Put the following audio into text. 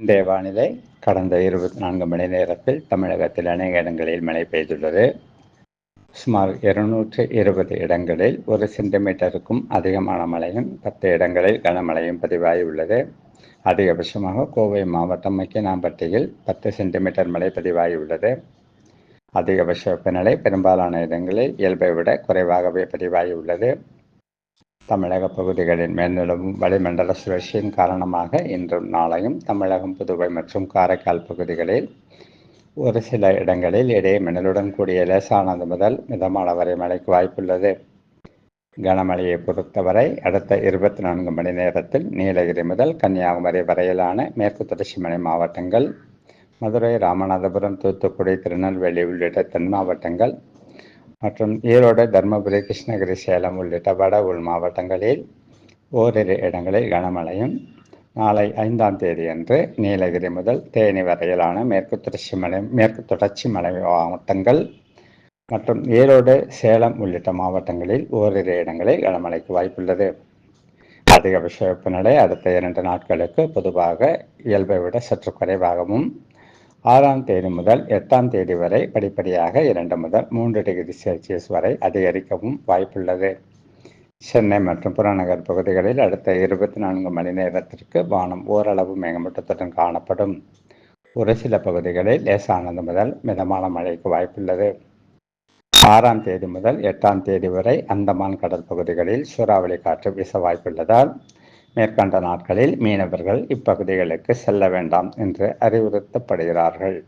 இன்றைய வானிலை கடந்த இருபத்தி நான்கு மணி நேரத்தில் தமிழகத்தில் அநேக இடங்களில் மழை பெய்துள்ளது. சுமார் இருநூற்று இருபது இடங்களில் ஒரு சென்டிமீட்டருக்கும் அதிகமான மழையும் பத்து இடங்களில் கனமழையும் பதிவாகியுள்ளது. அதிகபட்சமாக கோவை மாவட்டம் மக்கினாம்பட்டியில் பத்து சென்டிமீட்டர் மழை பதிவாகியுள்ளது. அதிகபட்ச வெப்பநிலை பெரும்பாலான இடங்களில் இயல்பை விட குறைவாகவே பதிவாகியுள்ளது. தமிழக பகுதிகளின் மேல்நிலவும் வளிமண்டல சுழற்சியின் காரணமாக இன்றும் நாளையும் தமிழகம் புதுவை மற்றும் காரைக்கால் பகுதிகளில் ஒரு சில இடங்களில் இடையே மின்னலுடன் கூடிய லேசானது முதல் மிதமான வரை மழைக்கு வாய்ப்புள்ளது. கனமழையை பொறுத்தவரை அடுத்த இருபத்தி நான்கு மணி நேரத்தில் நீலகிரி முதல் கன்னியாகுமரி வரையிலான மேற்கு தொடர்ச்சி மலை மாவட்டங்கள் மதுரை ராமநாதபுரம் தூத்துக்குடி திருநெல்வேலி உள்ளிட்ட தென் மாவட்டங்கள் மற்றும் ஈரோடு தருமபுரி கிருஷ்ணகிரி சேலம் உள்ளிட்ட வட உள் மாவட்டங்களில் ஓரிரு இடங்களில் கனமழையும் நாளை ஐந்தாம் தேதி அன்று நீலகிரி முதல் தேனி வரையிலான மேற்கு தொடர்ச்சி மலை மேற்கு தொடர்ச்சி மலை மாவட்டங்கள் மற்றும் ஈரோடு சேலம் உள்ளிட்ட மாவட்டங்களில் ஓரிரு இடங்களில் கனமழைக்கு வாய்ப்புள்ளது. அதிகபட்ச வெப்பநிலை அடுத்த இரண்டு நாட்களுக்கு பொதுவாக இயல்பை விட சற்று குறைவாகவும் ஆறாம் தேதி முதல் எட்டாம் தேதி வரை படிப்படியாக இரண்டு முதல் மூன்று டிகிரி செல்சியஸ் வரை அதிகரிக்கவும் வாய்ப்புள்ளது. சென்னை மற்றும் புறநகர் பகுதிகளில் அடுத்த இருபத்தி நான்கு மணி நேரத்திற்கு வானம் ஓரளவு மேகமூட்டத்துடன் காணப்படும். ஒரு சில பகுதிகளில் லேசானது முதல் மிதமான மழைக்கு வாய்ப்புள்ளது. ஆறாம் தேதி முதல் எட்டாம் தேதி வரை அந்தமான் கடல் பகுதிகளில் சூறாவளி காற்று வீச வாய்ப்புள்ளதால் மேற்கண்ட நாட்களில் மீனவர்கள் இப்பகுதிகளுக்கு செல்ல வேண்டாம் என்று அறிவுறுத்தப்படுகிறார்கள்.